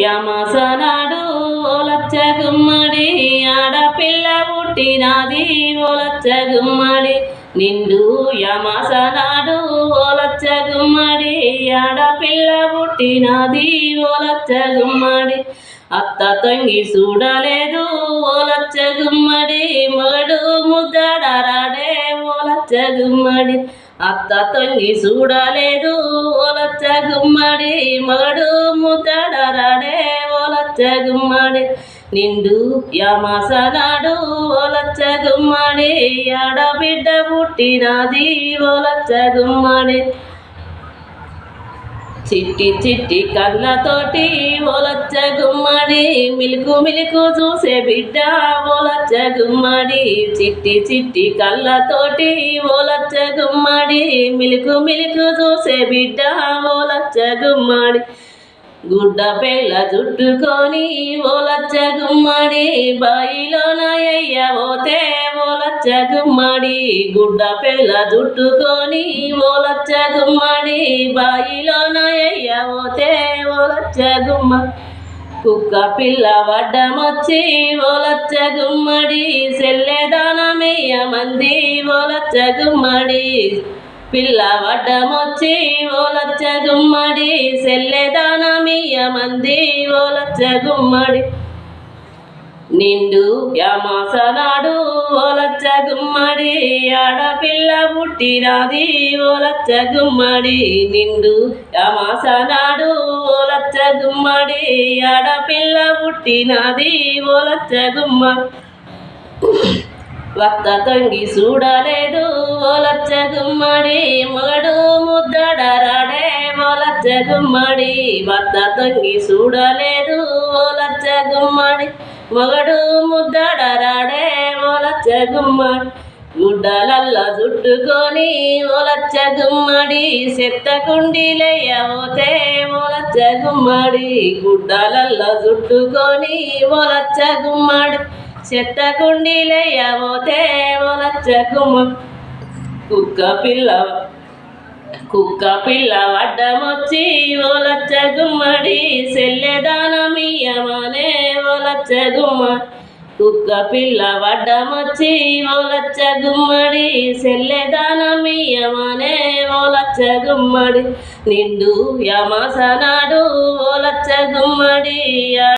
యమసనాడు ఓలచ్చ గుమ్మడి ఆడపిల్ల పుట్టినది ఓలచ్చ గుమ్మడి. నిండు యమసనాడు ఓలచ్చ గుమ్మడి ఆడపిల్ల పుట్టినది ఓలచ్చ గుమ్మడి. అత్త తంగి చూడలేదు ఓలచ్చ గుమ్మడి మగడు ముద్దడరాడే ఓలచ్చ గుమ్మడి. అత్త తొంగి చూడలేదు ఓలచ్చ గుమ్మడి. మగడు ముద్దడరాడే ఓలచ్చ గుమ్మడి. నిండు యమసనాడు ఓలచ్చ గుమ్మడి. ఆడబిడ్డ పుట్టినది ఓలచ్చ గుమ్మడి. చిట్టి చిట్టి కళ్ళతోటి ఓలచ్చ గుమ్మడి మిలుకు మిలుకు చూసే బిడ్డ ఓలచ్చ గుమ్మడి. చిట్టి చిట్టి కళ్ళతోటి ఓలచ్చ గుమ్మడి మిలుకు మిలుకు చూసే బిడ్డ ఓలచ్చ గుమ్మడి. గుడ్డ పెళ్ళ చుట్టుకొని ఓలచ్చ గుమ్మడి బాయిలోన అయ్య పోతే ఓలచ్చ గుమ్మడి గుడ్డ పిల్ల చుట్టుకొని ఓలచ్చ గుమ్మడి బాయిలో అయ్య పోతే ఓలచ్చ గుమ్మ కుక్క పిల్ల వడ్డమొచ్చి ఓలచ్చ గుమ్మడి సెల్లెదానమయ్య మంది ఓలచ్చ గుమ్మడి పిల్ల వడ్డమొచ్చి ఓలచ్చ గుమ్మడి సెల్లెదానమయ్య మంది ఓలచ్చ గుమ్మడి నిండు యమాసనాడు ఓలచ్చ గుమ్మడి ఆడపిల్ల పుట్టినది ఓలచ్చ గుమ్మడి. నిండు యమాసనాడు ఓలచ్చ గుమ్మడి ఆడపిల్ల పుట్టినది ఓలచ్చ గుమ్మ. వక్త తొంగి చూడలేదు ఓలచ్చ గుమ్మడి మగడు ముద్దడరాడే ఓలచ్చ గుమ్మడి. వక్త తొంగి చూడలేదు ఓలచ్చ గుమ్మడి. మొగడు ముద్దడరాడే ఓలచ్చ గుమ్మడి గుడ్డలల్ల జుట్టుకొని ఓలచ్చ గుమ్మడి చెత్త కుండీలయ్యవోతే ఓలచ్చ గుమ్మడి గుడ్డలల్ల జుట్టుకొని ఓలచ్చ గుమ్మడి చెత్త కుండీలయ్యవోతే ఓలచ్చ గుమ్మ కుక్క పిల్ల కుక్క పిల్ల వడ్డమొచ్చి ఓలచ్చ గుమ్మడి సెల్లెదానమీయమనే ఓలచ్చ కుక్క పిల్ల వడ్డమొచ్చి ఓలచ్చ గుమ్మడి. సెల్లెదానమియమనే ఓలచ్చ గుమ్మడి. నిండు యమసనాడు ఓలచ్చ గుమ్మడి.